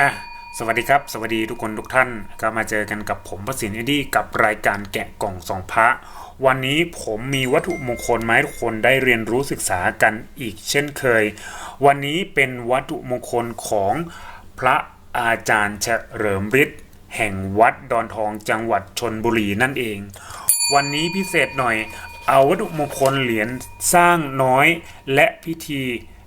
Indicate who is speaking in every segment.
Speaker 1: อะสวัสดีครับ สวัสดีทุกคนทุกท่านก็มาเจอกันกับผมพระสินเอ็ดดี้กับรายการแกะกล่องสองพระ วันนี้ผมมีวัตถุมงคลมาให้ทุกคนได้เรียนรู้ศึกษากันอีกเช่นเคย วันนี้เป็นวัตถุมงคลของพระอาจารย์เฉลิมฤทธิ์แห่งวัดดอนทองจังหวัดชนบุรีนั่นเอง วันนี้พิเศษหน่อยเอาวัตถุมงคลเหรียญสร้างน้อยและพิธี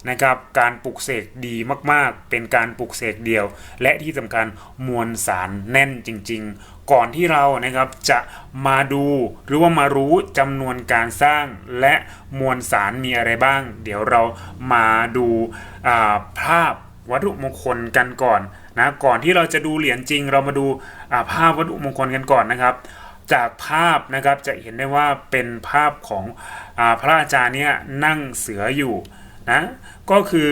Speaker 1: นะครับการปลุกเสกดีมากๆ เป็นการปลุกเสกเดียว และที่สำคัญมวลสารแน่นจริง ๆ ก่อนที่เรานะครับจะมาดูหรือว่ามารู้จำนวนการสร้างและมวลสารมีอะไรบ้าง เดี๋ยวเรามาดูาภาพวัตถุมงคลกันก่อนนะก่อนที่เราจะดูเหรียญจริง เรามาดูาภาพวัตถุมงคลกันก่อนนะครับ จากภาพนะครับจะเห็นได้ว่าเป็นภาพของอพระอาจารย์เนี่ยนั่งเสืออยู่ นะก็คือ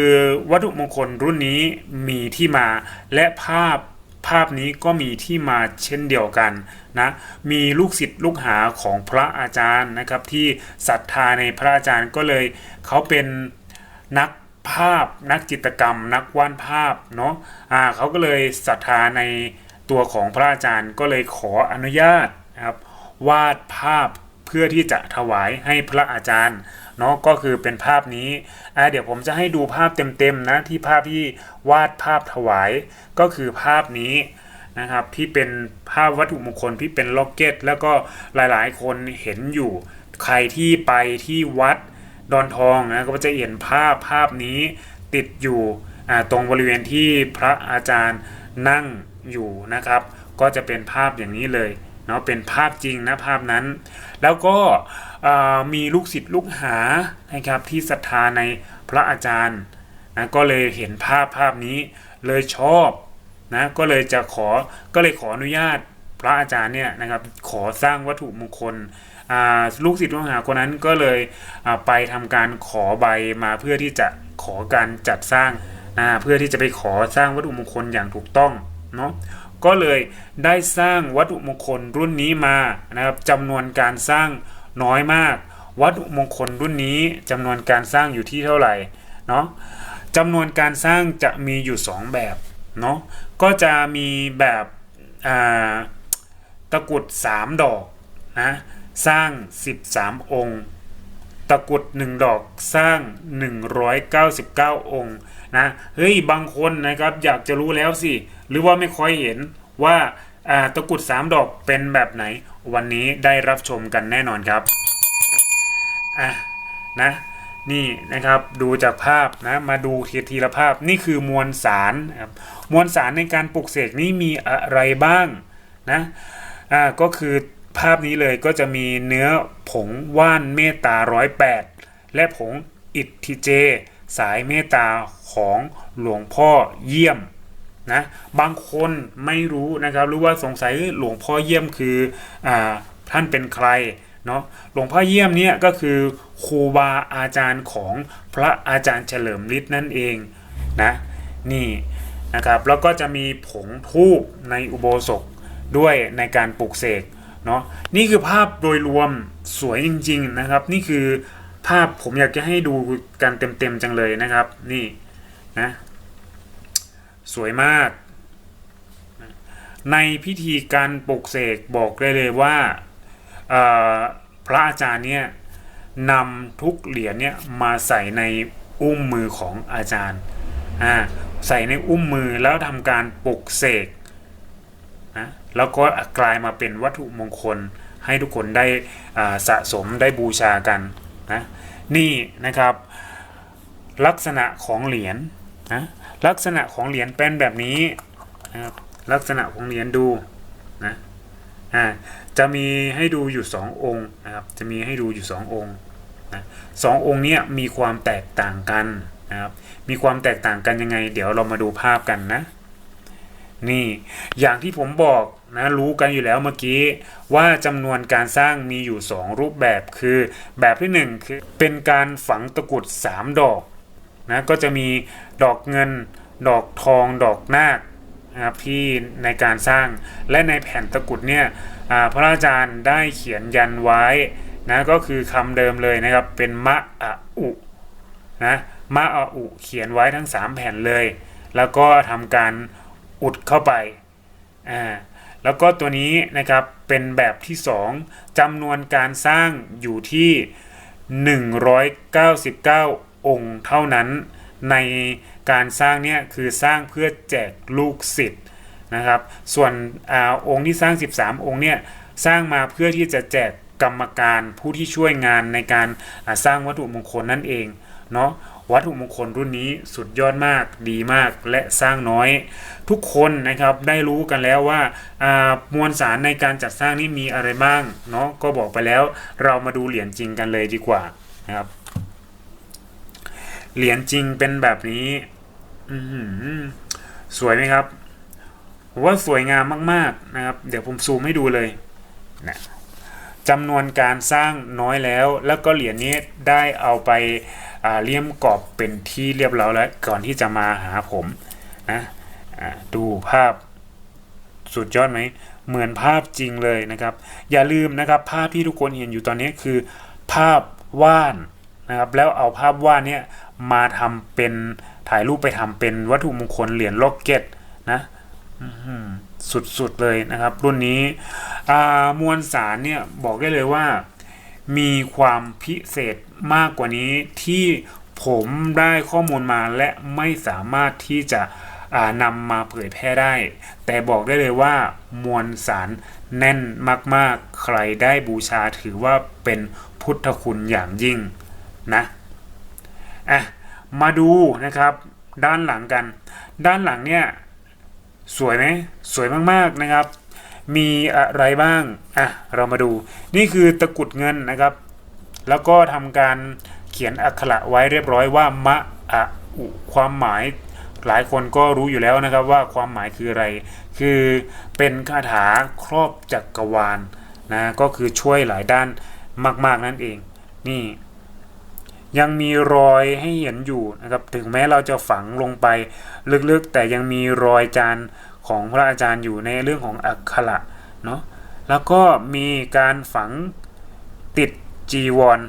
Speaker 1: วัตถุมงคลรุ่นนี้มีที่มาและภาพภาพนี้ก็มีที่มาเช่นเดียวกันนะมีลูกศิษย์ลูกหาของพระอาจารย์นะครับที่ศรัทธาในพระอาจารย์ก็เลยเขาเป็นนักภาพนักจิตรกรรม นักวาดภาพเนาะอ่าเขาก็เลยศรัทธาในตัวของพระอาจารย์ก็เลยขออนุญาตนะครับวาดภาพ เพื่อที่จะถวายให้พระอาจารย์เนาะก็คือเป็นภาพนี้อ่าเดี๋ยวผมจะให้ดูภาพเต็มๆนะที่ภาพที่วาดภาพถวายก็คือภาพนี้นะครับที่เป็นภาพวัตถุมงคลที่เป็นล็อกเก็ต แล้วก็หลายๆ คนเห็นอยู่ใครที่ไปที่วัดดอนทองนะก็จะเห็นภาพภาพนี้ติดอยู่ตรงบริเวณที่พระอาจารย์นั่งอยู่นะครับ ก็จะเป็นภาพอย่างนี้เลย เนาะเป็นภาพจริงนะภาพนั้น แล้วก็มีลูกศิษย์ลูกหานะครับที่ศรัทธาในพระอาจารย์นะก็เลยเห็นภาพภาพนี้เลยชอบนะก็เลยจะขอก็เลยขออนุญาตพระอาจารย์เนี่ยนะครับขอสร้างวัตถุมงคลลูกศิษย์ลูกหาคนนั้นก็เลยไปทำการขอใบมาเพื่อที่จะขอการจัดสร้างเพื่อที่จะไปขอสร้างวัตถุมงคลอย่างถูกต้องเนาะ ก็เลยได้สร้างวัตถุมงคลรุ่นนี้มานะครับจำนวนการสร้างน้อยมาก วัตถุมงคลรุ่นนี้จำนวนการสร้างอยู่ที่เท่าไหร่เนาะจำนวนการสร้างจะมีอยู่ 2 แบบเนาะก็จะมีแบบตะกรุด 3 ดอกนะสร้าง 13 องค์ ตะกุด1ดอกสร้าง 199 องค์นะเฮ้ยบางคนนะครับอยากจะรู้แล้วสิ หรือว่าไม่ค่อยเห็นว่าตะกุด 3 ดอกเป็นแบบไหน วันนี้ได้รับชมกันแน่นอนครับอะนะนี่นะครับดูจากภาพนะมาดูทีทีละภาพนี่คือมวลสารนะครับมวลสารในการปลุกเสกนี่มีอะไรบ้างนะอ่าก็คือ ภาพนี้เลยก็จะมีเนื้อผงว่านเมตตาร้อยแปดและผงอิทธิเจ สายเมตตาของหลวงพ่อเยี่ยมนะบางคนไม่รู้นะครับหรือว่าสงสัยหลวงพ่อเยี่ยมคืออท่านเป็นใครเนาะหลวงพ่อเยี่ยมเนี่ยก็คือครูบาอาจารย์ของพระอาจารย์เฉลิมฤทธิ์นั่นเองนะนี่นะครับแล้วก็จะมีผงทูบในอุโบสถด้วยในการปลูกเสก เนาะนี่คือภาพโดยรวมสวยจริง ๆนะครับ นี่คือภาพผมอยากจะให้ดูกันเต็มๆจังเลยนะครับ นี่นะสวยมาก ในพิธีการปลุกเสกบอกได้เลยว่าพระอาจารย์เนี่ยนำทุกเหรียญเนี่ยมาใส่ในอุ้มมือของอาจารย์อ่าใส่ในอุ้มมือแล้วทำการปลุกเสก แล้วก็กลายมาเป็นวัตถุมงคลให้ทุกคนได้สะสมได้บูชากันนะนี่นะครับ ลักษณะของเหรียญนะลักษณะของเหรียญเป็นแบบนี้นะครับลักษณะของเหรียญดูนะอ่าจะมีให้ดูอยู่2องค์นะครับจะมีให้ดูอยู่2องค์นะสององค์นี้มีความแตกต่างกันนะครับมีความแตกต่างกันยังไง เดี๋ยวเรามาดูภาพกันนะนี่อย่างที่ผมบอก นะรู้กันอยู่แล้วเมื่อกี้ว่าจำนวนการสร้างมีอยู่ 2 รูปแบบคือ แบบที่1คือเป็นการฝังตะกุด 3 ดอกนะก็จะมีดอกเงิน ดอกทอง ดอกนาคนะครับที่ในการสร้างและในแผ่นตะกุดเนี่ยพระอาจารย์ได้เขียนยันไว้นะก็คือคำเดิมเลยนะครับเป็นมะอะอุนะมะอะอุเขียนไว้ทั้ง 3 แผ่นเลย แล้วก็ทำการอุดเข้าไปอ่า แล้วก็ตัวนี้นะครับเป็นแบบที่ 2จำนวนการสร้างอยู่ที่ 199 องค์เท่านั้น ในการสร้างเนี่ยคือสร้างเพื่อแจกลูกศิษย์นะครับ ส่วนอองค์ที่สร้าง 13 องค์เนี่ยสร้างมาเพื่อที่จะแจกกรรมการผู้ที่ช่วยงานในการสร้างวัตถุมงคลนั่นเองเนาะ วัตถุมงคลรุ่นนี้สุดยอดมากดีมากและสร้างน้อย ทุกคนนะครับได้รู้กันแล้วว่ามวลสารในการจัดสร้างนี่มีอะไรบ้างเนาะก็บอกไปแล้วเรามาดูเหรียญจริงกันเลยดีกว่านะครับเหรียญจริงเป็นแบบนี้สวยไหมครับว่าสวยงามมาก ๆนะครับ เดี๋ยวผมซูมให้ดูเลยนะ จำนวนการสร้างน้อยแล้ว แล้วก็เหรียญนี้ได้เอาไปเลี่ยมกรอบเป็นที่เรียบร้อยแล้วก่อนที่จะมาหาผมนะดูภาพสุดยอดไหมเหมือนภาพจริงเลยนะครับ อย่าลืมนะครับภาพที่ทุกคนเห็นอยู่ตอนนี้คือ ภาพวาดนะครับแล้วเอาภาพวาดเนี่ยมาทำเป็นถ่ายรูปไปทำเป็นวัตถุมงคลเหรียญล็อกเก็ตนะสุดๆเลยนะครับ รุ่นนี้ มวลสารเนี่ยบอกได้เลยว่า มีความพิเศษมากกว่านี้ที่ผมได้ข้อมูลมาและไม่สามารถที่จะนำมาเผยแพร่ได้ แต่บอกได้เลยว่ามวลสารแน่นมากๆ ใครได้บูชาถือว่าเป็นพุทธคุณอย่างยิ่งนะอะมาดูนะครับ ด้านหลังกัน ด้านหลังเนี่ยสวยไหมสวยมากๆนะครับ มีอะไรบ้างอะเรามาดูนี่คือตะกุดเงินนะครับ แล้วก็ทำการเขียนอักขระไว้เรียบร้อยว่ามะอะอุความหมายหลายคนก็รู้อยู่แล้วนะครับว่าความหมายคืออะไร คือเป็นคาถาครอบจักรวาลนะก็คือช่วยหลายด้านมาก ๆ นั่นเอง นี่ ยังมีรอยให้เห็นอยู่นะครับ ถึงแม้เราจะฝังลงไปลึกๆ แต่ยังมีรอยจาน ของพระอาจารย์อยู่ในเรื่องของอักขระเนาะแล้วก็มีการฝังติดจีวร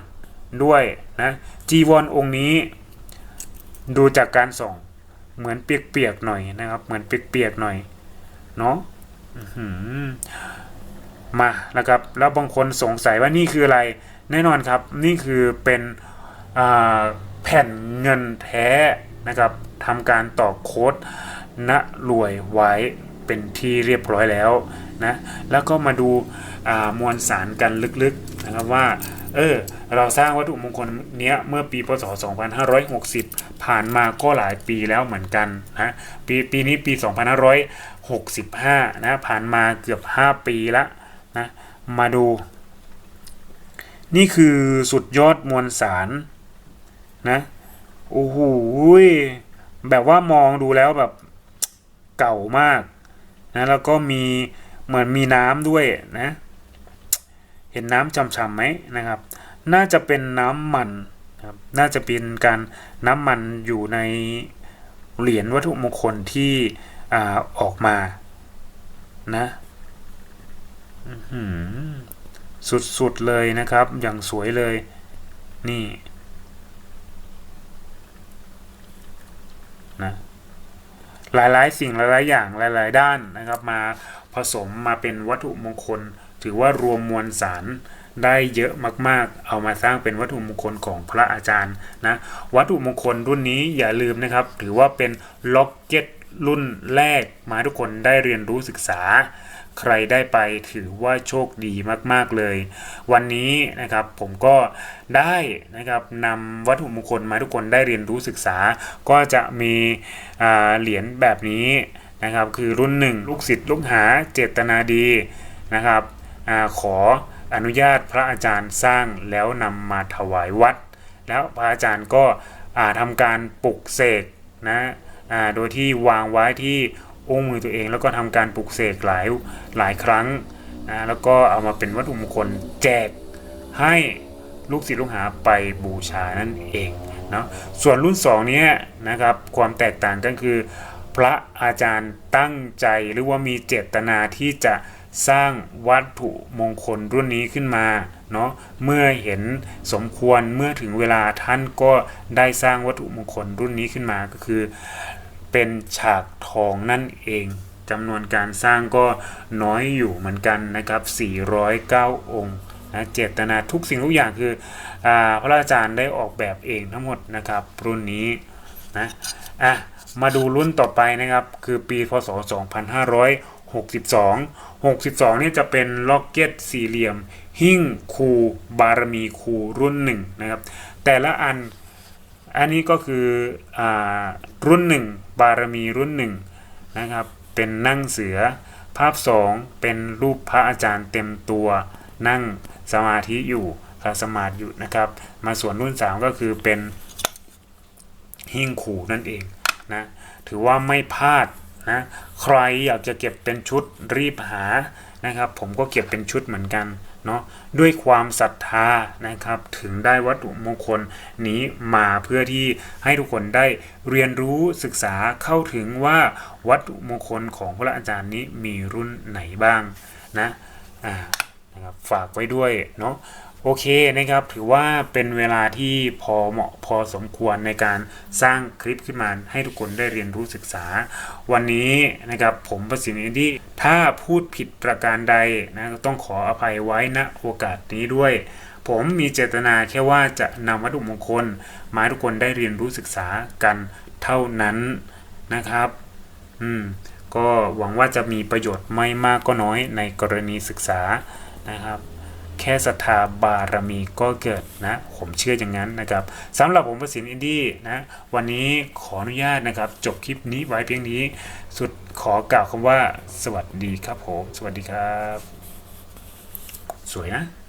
Speaker 1: ด้วยนะจีวรองค์นี้ ดูจากการส่องเหมือนเปียกๆหน่อยนะครับ เหมือนเปียกๆหน่อยเนาะอื้อหือมานะครับ แล้วบางคนสงสัยว่านี่คืออะไร แน่นอนครับ นี่คือเป็นแผ่นเงินแท้นะครับทำการต่อโค้ด ณรวยไว้เป็นที่เรียบร้อยแล้วนะแล้วก็มาดูามวลสารกันลึกๆนะครับว่าเออเราสร้างวัตถุมงคลเนี้ยเมื่อปีพศ 2560 ผ่านมาก็หลายปีแล้วเหมือนกันนะปีปีนี้ปี 2565 นะผ่านมาเกือบ 5 ปีละนะมาดู นี่คือสุดยอดมวลสารนะโอ้โหแบบว่ามองดูแล้วแบบ เก่ามากนะแล้วก็มีเหมือนมีน้ำด้วยนะ เห็นน้ำช่ำๆไหมนะครับ น่าจะเป็นน้ำมันครับน่าจะเป็นการน้ำมันอยู่ในเหรียญวัตถุมงคลที่อ่าออกมานะสุดๆเลยนะครับ อย่างสวยเลย นี่นะ หลายๆ สิ่งหลายๆอย่างหลาย ๆ ด้านนะครับมาผสมมาเป็นวัตถุมงคล ถือว่ารวมมวลสารได้เยอะมากๆ เอามาสร้างเป็นวัตถุมงคลของพระอาจารย์นะวัตถุมงคลรุ่นนี้อย่าลืมนะครับ ถือว่าเป็นล็อกเก็ตรุ่นแรกมาทุกคนได้เรียนรู้ศึกษา ใครได้ไปถือว่าโชคดีมากๆเลย วันนี้นะครับผมก็ได้นะครับนำวัตถุมงคลมาทุกคนได้เรียนรู้ศึกษา ก็จะมีเหรียญแบบนี้นะครับ คือรุ่นหนึ่งลูกศิษย์ลูกหาเจตนาดีนะครับอขออนุญาตพระอาจารย์สร้างแล้วนำมาถวายวัด แล้วพระอาจารย์ก็ทำการปลุกเสกนะโดยที่วางไว้ที่ องค์มือตัวเอง แล้วก็ทำการปลุกเสกหลายหลายครั้งนะแล้วก็เอามาเป็นวัตถุมงคลแจกให้ลูกศิษย์ลูกหาไปบูชานั่นเองเนาะส่วนรุ่น2เนี้ยนะครับความแตกต่างก็คือ พระอาจารย์ตั้งใจหรือว่ามีเจตนาที่จะสร้างวัตถุมงคลรุ่นนี้ขึ้นมาเนาะเมื่อเห็นสมควรเมื่อถึงเวลาท่านก็ได้สร้างวัตถุมงคลรุ่นนี้ขึ้นมาก็คือ เป็นฉากทองนั่นเองจำนวนการสร้างก็น้อยอยู่เหมือนกันนะครับ 409 องค์นะเจตนาทุกสิ่งทุกอย่างคืออาพระอาจารย์ได้ออกแบบเองทั้งหมดนะครับรุ่นนี้นะอะมาดูรุ่นต่อไปนะครับ คือปีพศ 2562 62 นี่จะเป็นล็อกเก็ตสี่เหลี่ยม หิ้งคูบารมีคูรุ่นหนึ่งนะครับ แต่ละอัน อันนี้ก็คืออรุ่นหนึ่งบารมีรุ่นหนึ่งนะครับ เป็นนั่งเสือ ภาพสองเป็นรูปพระอาจารย์เต็มตัวนั่งสมาธิอยู่คาสมาธิอยู่นะครับ มาส่วนรุ่นสามก็คือเป็นหิ้งขู่นั่นเองนะถือว่าไม่พลาดนะใครอยากจะเก็บเป็นชุดรีบหานะครับ ผมก็เก็บเป็นชุดเหมือนกัน เนาะด้วยความศรัทธานะครับ ถึงได้วัตถุมงคลนี้มาเพื่อที่ให้ทุกคนได้เรียนรู้ศึกษาเข้าถึงว่าวัตถุมงคลของพระอาจารย์นี้มีรุ่นไหนบ้างนะอ่านะครับฝากไว้ด้วยเนาะ โอเคนะครับถือว่าเป็นเวลาที่พอเหมาะพอสมควรในการสร้างคลิปขึ้นมาให้ทุกคนได้เรียนรู้ศึกษา วันนี้นะครับผมประสิทธิ์อินดี้ถ้าพูดผิดประการใดนะต้องขออภัยไว้ณโอกาสนี้ด้วย ผมมีเจตนาแค่ว่าจะนำวัตถุมงคล มาให้ทุกคนได้เรียนรู้ศึกษากันเท่านั้นนะครับ อืมก็หวังว่าจะมีประโยชน์ไม่มากก็น้อยในกรณีศึกษานะครับ แค่ศรัทธาบารมีก็เกิดนะผมเชื่ออย่างนั้นนะครับสำหรับผมประสิทธิ์อินดี้นะวันนี้ขออนุญาตนะครับ จบคลิปนี้ไว้เพียงนี้ สุดขอกล่าวคำว่า สวัสดีครับผม สวัสดีครับ สวยนะ